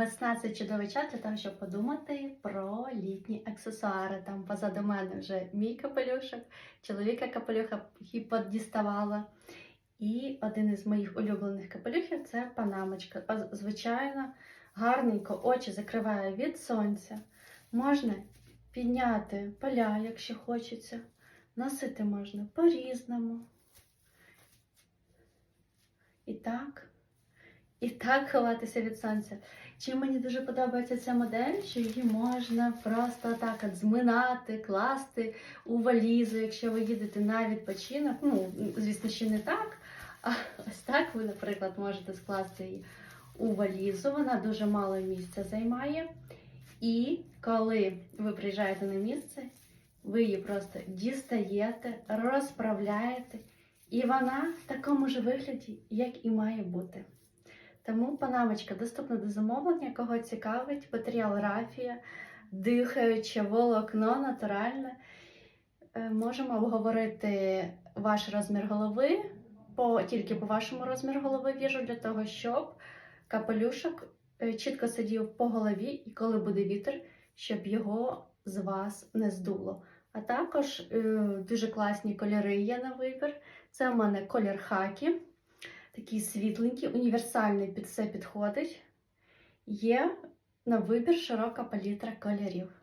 Весна це чудовий час для того, щоб подумати про літні аксесуари. Там позаду мене вже мій капелюшок, чоловіка капелюха діставала. І один із моїх улюблених капелюхів це панамочка. Звичайно, гарненько очі закриває від сонця. Можна підняти поля, якщо хочеться. Носити можна по-різному. І так. І так ховатися від сонця. Чим мені дуже подобається ця модель, що її можна просто так от зминати, класти у валізу, якщо ви їдете на відпочинок. Ну, звісно, ще не так. А ось так ви, наприклад, можете скласти її у валізу. Вона дуже мало місця займає. І коли ви приїжджаєте на місце, ви її просто дістаєте, розправляєте, і вона в такому ж вигляді, як і має бути. Тому панамочка доступна до замовлення, кого цікавить, матеріал рафія, дихаюче волокно натуральне. Е, Можемо обговорити ваш розмір голови, по, тільки по вашому розміру голови віжу, для того, щоб капелюшок е, чітко сидів по голові, і коли буде вітер, щоб його з вас не здуло. А також е, дуже класні кольори є на вибір. Це в мене колір хакі, такий світленький, універсальний під все підходить. Є на вибір широка палітра кольорів.